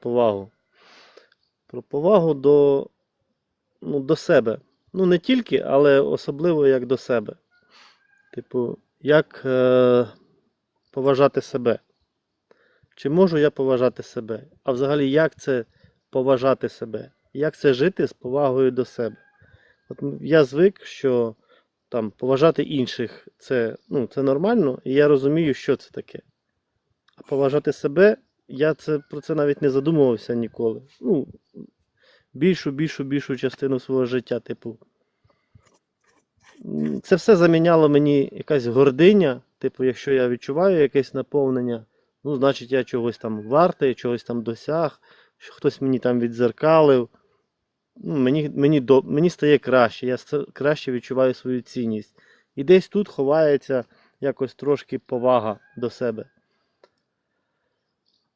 повагу. Про повагу до, ну, до себе. Ну, не тільки, але особливо як до себе. Типу, як е, поважати себе. Чи можу я поважати себе? А взагалі, як це поважати себе? Як це жити з повагою до себе? От я звик, що там поважати інших це, ну, це нормально, і я розумію, що це таке. А поважати себе, я це, про це навіть не задумувався ніколи. Ну, більшу, більшу, більшу частину свого життя, типу. Це все заміняло мені якась гординя. Типу, якщо я відчуваю якесь наповнення, ну, значить я чогось там вартий, чогось там досяг, що хтось мені там відзеркалив. Ну, мені, мені, до, мені стає краще, я краще відчуваю свою цінність. І десь тут ховається якось трошки повага до себе.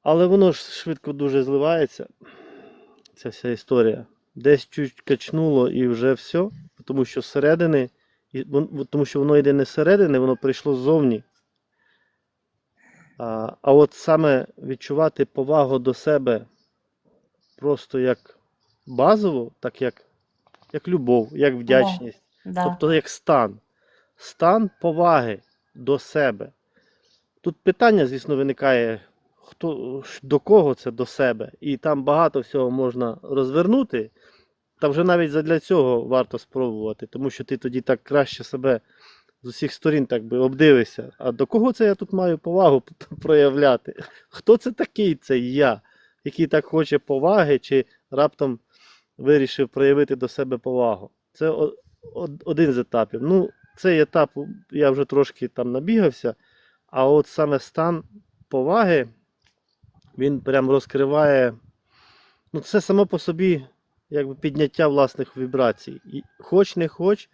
Але воно ж швидко дуже зливається, ця вся історія. Десь чуть качнуло і вже все, тому що зсередини, тому що воно йде не зсередини, воно прийшло ззовні. А, а от саме відчувати повагу до себе просто як базово, так як, як любов, як вдячність. Да. Тобто як стан. Стан поваги до себе. Тут питання, звісно, виникає, хто, до кого це до себе. І там багато всього можна розвернути. Та вже навіть задля цього варто спробувати, тому що ти тоді так краще себе з усіх сторін так би обдивишся. А до кого це я тут маю повагу проявляти? Хто це такий цей я, який так хоче поваги, чи раптом вирішив проявити до себе повагу? Це один з етапів. Ну, цей етап я вже трошки там набігався, а от саме стан поваги, він прям розкриває. Ну, це само по собі якби підняття власних вібрацій. І хоч не хоч,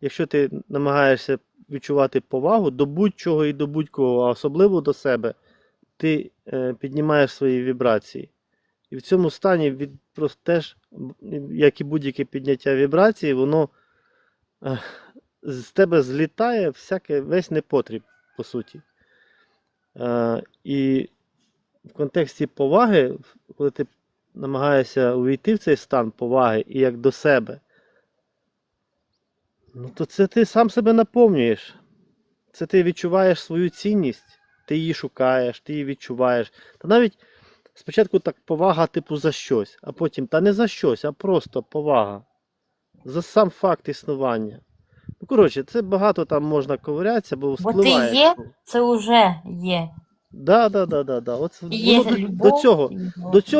якщо ти намагаєшся відчувати повагу до будь-чого і до будь-кого, а особливо до себе, ти е, піднімаєш свої вібрації. І в цьому стані від просто теж, як і будь-яке підняття вібрації, воно е, з тебе злітає всяке, весь непотріб, по суті. Е, і в контексті поваги, коли ти намагаєшся увійти в цей стан поваги і як до себе, ну то це ти сам себе наповнюєш. Це ти відчуваєш свою цінність, ти її шукаєш, ти її відчуваєш. Та навіть спочатку так повага, типу, за щось, а потім та не за щось, а просто повага. За сам факт існування. Ну, коротше, це багато там можна ковирятися, бо Бо ти є, це вже є. Да, да, да, да, да. От Є воно до, любов, до цього. До цього